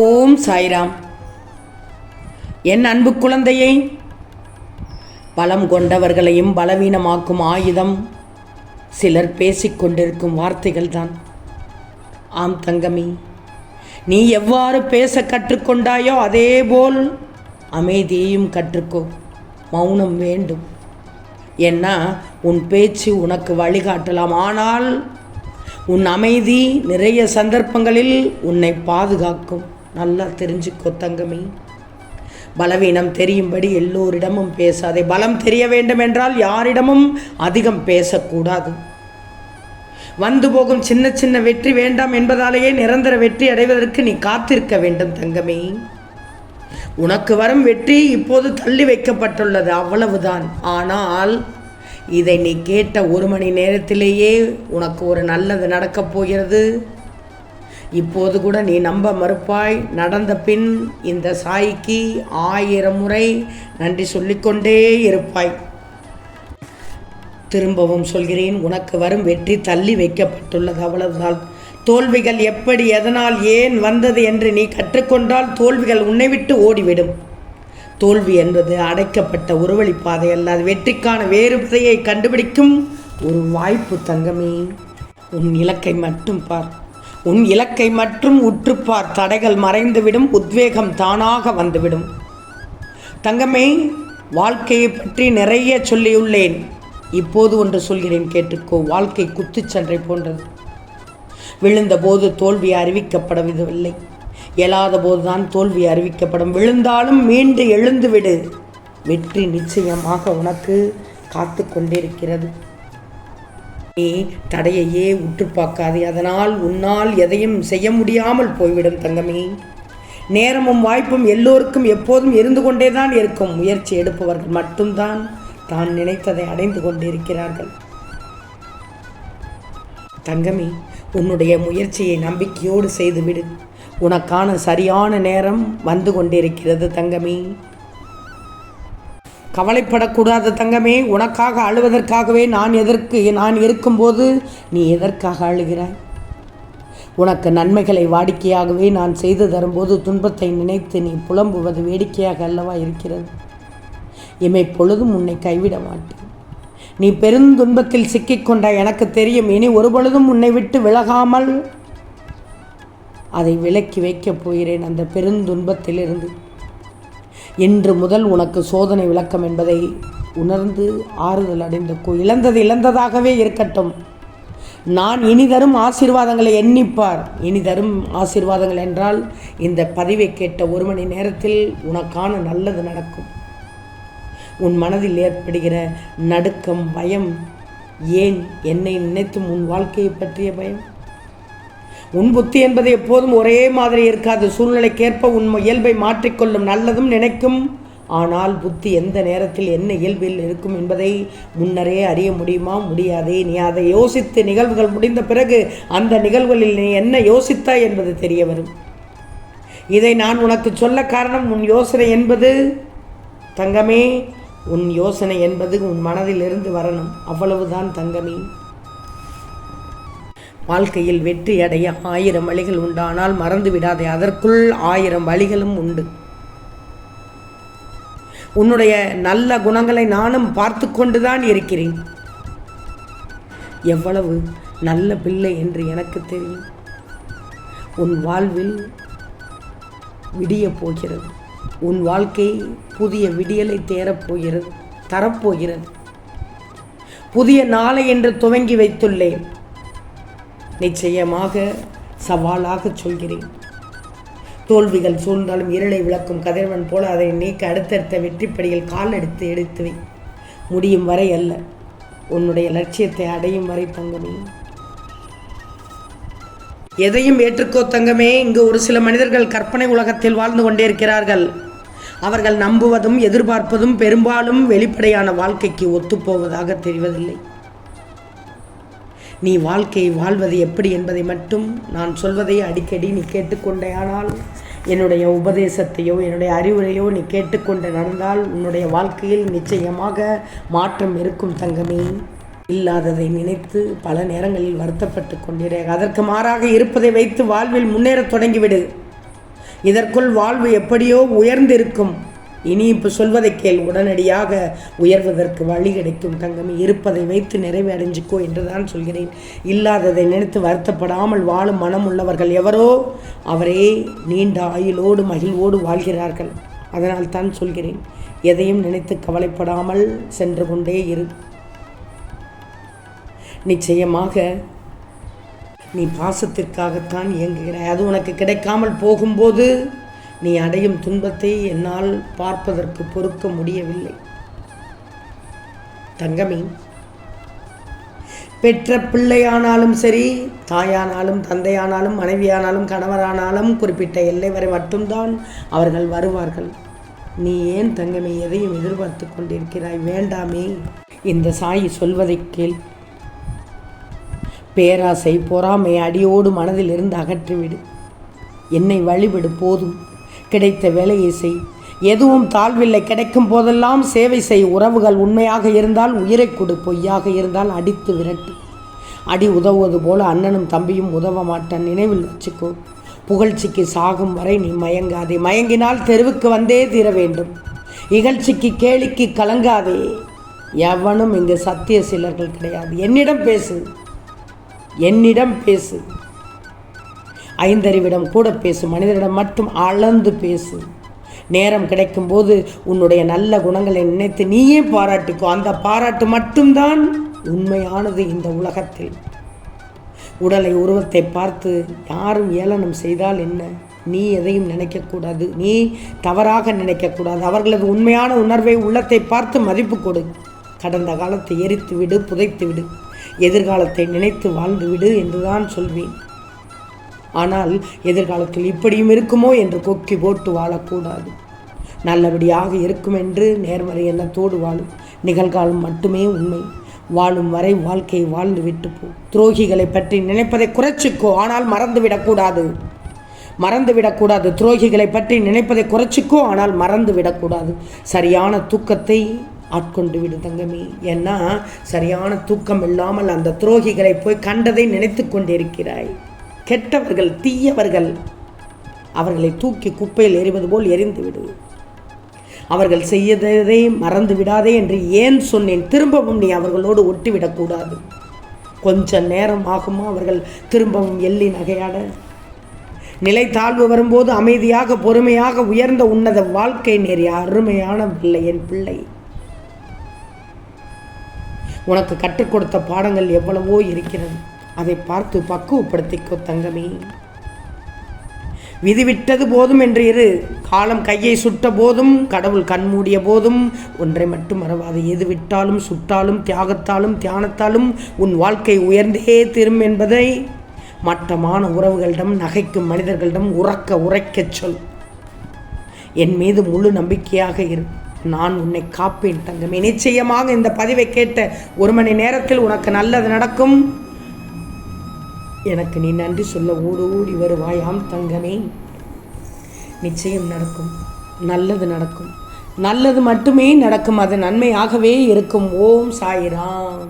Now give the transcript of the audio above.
ஓம் சாய்ராம். என் அன்பு குழந்தையை பலம் கொண்டவர்களையும் பலவீனமாக்கும் ஆயுதம் சிலர் பேசிக்கொண்டிருக்கும் வார்த்தைகள் தான் ஆம் தங்கமி நீ எவ்வாறு பேச கற்றுக்கொண்டாயோ அதேபோல் அமைதியையும் கற்றுக்கோ. மௌனம் வேண்டும். ஏன்னா உன் பேச்சு உனக்கு வழிகாட்டலாம். ஆனால் உன் அமைதி நிறைய சந்தர்ப்பங்களில் உன்னை பாதுகாக்கும். நல்லா தெரிஞ்சுக்கோ தங்கமே. பலவீனம் தெரியும்படி எல்லோரிடமும் பேசாதே. பலம் தெரிய வேண்டும் என்றால் யாரிடமும் அதிகம் பேசக்கூடாது. வந்து போகும் சின்ன சின்ன வெற்றி வேண்டாம் என்பதாலேயே நிரந்தர வெற்றி அடைவதற்கு நீ காத்திருக்க வேண்டும் தங்கமே. உனக்கு வரும் வெற்றி இப்போது தள்ளி வைக்கப்பட்டுள்ளது அவ்வளவுதான். ஆனால் இதை நீ கேட்ட ஒரு மணி நேரத்திலேயே உனக்கு ஒரு நல்லது நடக்கப் போகிறது. இப்போது கூட நீ நம்ப மறுப்பாய். நடந்த பின் இந்த சாய்க்கு ஆயிரம் முறை நன்றி சொல்லிக்கொண்டே இருப்பாய். திரும்பவும் சொல்கிறேன் உனக்கு வரும் வெற்றி தள்ளி வைக்கப்பட்டுள்ளது அவ்வளவுதான். தோல்விகள் எப்படி எதனால் ஏன் வந்தது என்று நீ கற்றுக்கொண்டால் தோல்விகள் உன்னை விட்டு ஓடிவிடும். தோல்வி என்பது அடைக்கப்பட்ட உருவழி பாதை வெற்றிக்கான வேறு பாதையை கண்டுபிடிக்கும் ஒரு வாய்ப்பு தங்கமே. உன் இலக்கை மட்டும் பார். உன் இலக்கை மற்றும் உற்றுப்பார் தடைகள் மறைந்துவிடும் உத்வேகம் தானாக வந்துவிடும். தங்கமே வாழ்க்கையை பற்றி நிறைய சொல்லியுள்ளேன். இப்போது ஒன்று சொல்கிறேன் கேட்டுக்கோ வாழ்க்கை குத்துச்சண்டை போன்றது. விழுந்தபோது தோல்வி அறிவிக்கப்படவில்லை இயலாத போதுதான் தோல்வி அறிவிக்கப்படும். விழுந்தாலும் மீண்டு எழுந்துவிடு. வெற்றி நிச்சயமாக உனக்கு காத்து கொண்டிருக்கிறது நீ தடையையே உற்று பார்க்காதே. அதனால் உன்னால் எதையும் செய்ய முடியாமல் போய்விடும் தங்கமே. நேரமும் வாய்ப்பும் எல்லோருக்கும் எப்போதும் இருந்து கொண்டே தான் இருக்கும். முயற்சி எடுப்பவர்கள் மட்டும்தான் தான் நினைத்ததை அடைந்து கொண்டிருக்கிறார்கள். தங்கமி உன்னுடைய முயற்சியை நம்பிக்கையோடு செய்துவிடு. உனக்கான சரியான நேரம் வந்து கொண்டிருக்கிறது தங்கமி. கவலைப்படக்கூடாது தங்கமே உனக்காக அழுவதற்காகவே நான் எதற்கு நான் இருக்கும்போது நீ எதற்காக அழுகிறாய்? உனக்கு நன்மைகளை வாடிக்கையாகவே நான் செய்து தரும்போது துன்பத்தை நினைத்து நீ புலம்புவது வேடிக்கையாக அல்லவா இருக்கிறது? இமை பொழுதும் உன்னை கைவிட மாட்டேன். நீ பெருந்துன்பத்தில் சிக்கிக்கொண்ட எனக்கு தெரியும். இனி ஒரு பொழுதும் உன்னை விட்டு விலகாமல் அதை விலக்கி வைக்கப் போகிறேன். அந்த பெருந்துன்பத்திலிருந்து இன்று முதல் உனக்கு சோதனை விளக்கம் என்பதை உணர்ந்து ஆறுதல் அடைந்த கோ இழந்தது இழந்ததாகவே இருக்கட்டும். நான் இனி தரும் ஆசீர்வாதங்களை எண்ணிப்பார். இனி தரும் ஆசீர்வாதங்கள் என்றால் இந்த பதிவை கேட்ட ஒரு மணி நேரத்தில் உனக்கான நல்லது நடக்கும். உன் மனதில் ஏற்படுகிற நடுக்கம் பயம் ஏன் என்னை நினைத்தும் உன் வாழ்க்கையை பற்றிய பயம்? உன் புத்தி என்பது எப்போதும் ஒரே மாதிரி இருக்காது. சூழ்நிலைக்கேற்ப உன் இயல்பை மாற்றிக்கொள்ளும் நல்லதும் நினைக்கும். ஆனால் புத்தி எந்த நேரத்தில் என்ன இயல்பில் இருக்கும் என்பதை முன்னரே அறிய முடியுமா? முடியாதே. நீ அதை யோசித்து நிகழ்வுகள் முடிந்த பிறகு அந்த நிகழ்வுகளில் நீ என்ன யோசித்தாய் என்பது தெரிய வரும். இதை நான் உனக்கு சொல்ல காரணம் உன் யோசனை என்பது? தங்கமே உன் யோசனை என்பது உன் மனதிலிருந்து வரணும். அவ்வளவுதான் தங்கமே. வாழ்க்கையில் வெற்றி அடைய ஆயிரம் வழிகள் உண்டானால் மறந்து விடாதே அதற்குள் ஆயிரம் வழிகளும் உண்டு. உன்னுடைய நல்ல குணங்களை நானும் பார்த்து கொண்டுதான் இருக்கிறேன். எவ்வளவு நல்ல பிள்ளை என்று எனக்கு தெரியும். உன் வாழ்வில் விடியப் போகிறது. உன் வாழ்க்கை புதிய விடியலை தேரப்போகிறது தரப்போகிறது புதிய நாளை என்று துவங்கி வைத்துள்ளேன். நிச்சயமாக சவாலாக சொல்கிறேன். தோல்விகள் சூழ்ந்தாலும் இருளை விளக்கும் கதிரவன் போல அதை நீக்க அடுத்தடுத்த வெற்றிப்படியில் கால் எடுத்து எடுத்து வை முடியும் வரை அல்ல உன்னுடைய லட்சியத்தை அடையும் வரை தங்கமே எதையும் ஏற்றுக்கோ தங்கமே இங்கு ஒரு சில மனிதர்கள் கற்பனை உலகத்தில் வாழ்ந்து கொண்டே இருக்கிறார்கள் அவர்கள் நம்புவதும் எதிர்பார்ப்பதும் பெரும்பாலும் வெளிப்படையான வாழ்க்கைக்கு ஒத்துப்போவதாக தெரிவதில்லை. நீ வாழ்க்கையை வாழ்வது எப்படி என்பதை மட்டும் நான் சொல்வதை அடிக்கடி நீ கேட்டுக்கொண்டேயானால் என்னுடைய உபதேசத்தையோ என்னுடைய அறிவுரையோ நீ கேட்டுக்கொண்டு நடந்தால் உன்னுடைய வாழ்க்கையில் நிச்சயமாக மாற்றம் இருக்கும் தங்கமே. இல்லாததை நினைத்து பல நேரங்களில் வருத்தப்பட்டு கொண்டிரு. அதற்கு மாறாக இருப்பதை வைத்து வாழ்வில் முன்னேற தொடங்கிவிடு. இதற்குள் வாழ்வு எப்படியோ உயர்ந்திருக்கும். இனி இப்போ சொல்வதை கேள். உடனடியாக உயர்வதற்கு வழி கிடைக்கும். தங்கமே இருப்பதை வைத்து நிறைவடைஞ்சிக்கோ என்று தான் சொல்கிறேன். இல்லாததை நினைத்து வருத்தப்படாமல் வாழும் மனம் உள்ளவர்கள் எவரோ அவரே நீண்ட ஆயுளோடு மகிழ்வோடு வாழ்கிறார்கள். அதனால் தான் சொல்கிறேன். எதையும் நினைத்து கவலைப்படாமல் சென்று கொண்டே இரு. நிச்சயமாக நீ பாசத்திற்காகத்தான் இயங்குகிறாய். அது உனக்கு கிடைக்காமல் போகும்போது நீ அடையும் துன்பத்தை என்னால் பார்ப்பதற்கு பொறுக்க முடியவில்லை. தங்கமி பெற்ற பிள்ளையானாலும் சரி தாயானாலும் தந்தையானாலும் மனைவியானாலும் கணவரானாலும் குறிப்பிட்ட எல்லை வரை மட்டும்தான் அவர்கள் வருவார்கள். நீ ஏன் தங்கமே எதையும் எதிர்பார்த்து கொண்டிருக்கிறாய்? வேண்டாமே. இந்த சாயி சொல்வதை கேள். பேராசை பொறாமை அடியோடு மனதில் இருந்து அகற்றிவிடு. என்னை வழிவிடு போதும். கிடைத்த வேலையை செய். எதுவும் தாழ்வில்லை. கிடைக்கும் போதெல்லாம் சேவை செய். உறவுகள் உண்மையாக இருந்தால் உயிரை கொடு. பொய்யாக இருந்தால் அடித்து விரட்டு. அடி உதவுவது போல அண்ணனும் தம்பியும் உதவ மாட்டான். நினைவில் வச்சுக்கோ. புகழ்ச்சிக்கு சாகும் வரை நீ மயங்காதே. மயங்கினால் தெருவுக்கு வந்தே தீர வேண்டும். இகழ்ச்சிக்கு கேலிக்கு கலங்காதே. எவனும் இங்கு சத்திய சிலர்கள் கிடையாது. என்னிடம் பேசு. என்னிடம் பேசு. ஐந்தறிவிடம் கூட பேசு மனிதரிடம் மட்டும் அளந்து பேசு. நேரம் கிடைக்கும்போது உன்னுடைய நல்ல குணங்களை நினைத்து நீயே பாராட்டிக்கோ. அந்த பாராட்டு மட்டும்தான் உண்மையானது இந்த உலகத்தில். உடலை உருவத்தை பார்த்து யாரும் ஏளனம் செய்தால் என்ன? நீ எதையும் நினைக்கக்கூடாது நீ தவறாக நினைக்கக்கூடாது அவர்களது உண்மையான உணர்வை உள்ளத்தை பார்த்து மதிப்பு கொடு. கடந்த காலத்தை எரித்து விடு புதைத்து விடு எதிர்காலத்தை நினைத்து வாழ்ந்து விடு என்றுதான் சொல்வேன். ஆனால் எதிர்காலத்தில் இப்படியும் இருக்குமோ என்று கொக்கி போட்டு வாழக்கூடாது. நல்லபடியாக இருக்கும் என்று நேர்மறை எண்ணத்தோடு வாழும் நிகழ்காலம் மட்டுமே உண்மை. வாழும் வரை வாழ்க்கையை வாழ்ந்து விட்டு போ. துரோகிகளை பற்றி நினைப்பதை குறைச்சிக்கோ ஆனால் மறந்துவிடக்கூடாது. மறந்துவிடக்கூடாது. துரோகிகளை பற்றி நினைப்பதை குறைச்சிக்கோ ஆனால் மறந்து விடக்கூடாது சரியான தூக்கத்தை ஆட்கொண்டு விடு தங்கமி. ஏன்னா சரியான தூக்கம் இல்லாமல் அந்த துரோகிகளை போய் கண்டதை நினைத்து கொண்டிருக்கிறாய். கெட்டவர்கள் தீயவர்கள் அவர்களை தூக்கி குப்பையில் எறிவது போல் எரிந்து விடு. அவர்கள் செய்யதை மறந்து விடாதே என்று ஏன் சொன்னேன்? திரும்பவும் நீ அவர்களோடு ஒட்டிவிடக்கூடாது கொஞ்ச நேரம் ஆகுமா அவர்கள் திரும்பவும் எள்ளி நகையாட? நிலை தாழ்வு வரும்போது அமைதியாக பொறுமையாக உயர்ந்த உன்னத வாழ்க்கை நேரி அருமையான பிள்ளை என் பிள்ளை. உனக்கு கற்றுக் கொடுத்த பாடங்கள் எவ்வளவோ இருக்கிறது. அதை பார்த்து பக்குவப்படுத்திக்கோ தங்கமே. விதிவிட்டது போதும் என்று இரு. காலம் கையை சுட்ட போதும் கடவுள் கண்மூடிய போதும். ஒன்றை மட்டும் மறவாது. எது விட்டாலும் சுட்டாலும் தியாகத்தாலும் தியானத்தாலும் உன் வாழ்க்கை உயர்ந்தே தீரும் என்பதை மட்டமான உறவுகளிடம் நகைக்கும் மனிதர்களிடம் உறக்க உரைக்கச் சொல். என் மீது முழு நம்பிக்கையாக இரு. நான் உன்னை காப்பேன் தங்கமே. நிச்சயமாக இந்த பதிவை கேட்ட ஒரு மணி நேரத்தில் உனக்கு நல்லது நடக்கும். எனக்கு நீ நன்றி சொல்ல ஓடு ஓடி வருவாயாம் தங்கமே. நிச்சயம் நடக்கும். நல்லது நடக்கும். நல்லது மட்டுமே நடக்கும். அது நன்மையாகவே இருக்கும். ஓம் சாயிராம்.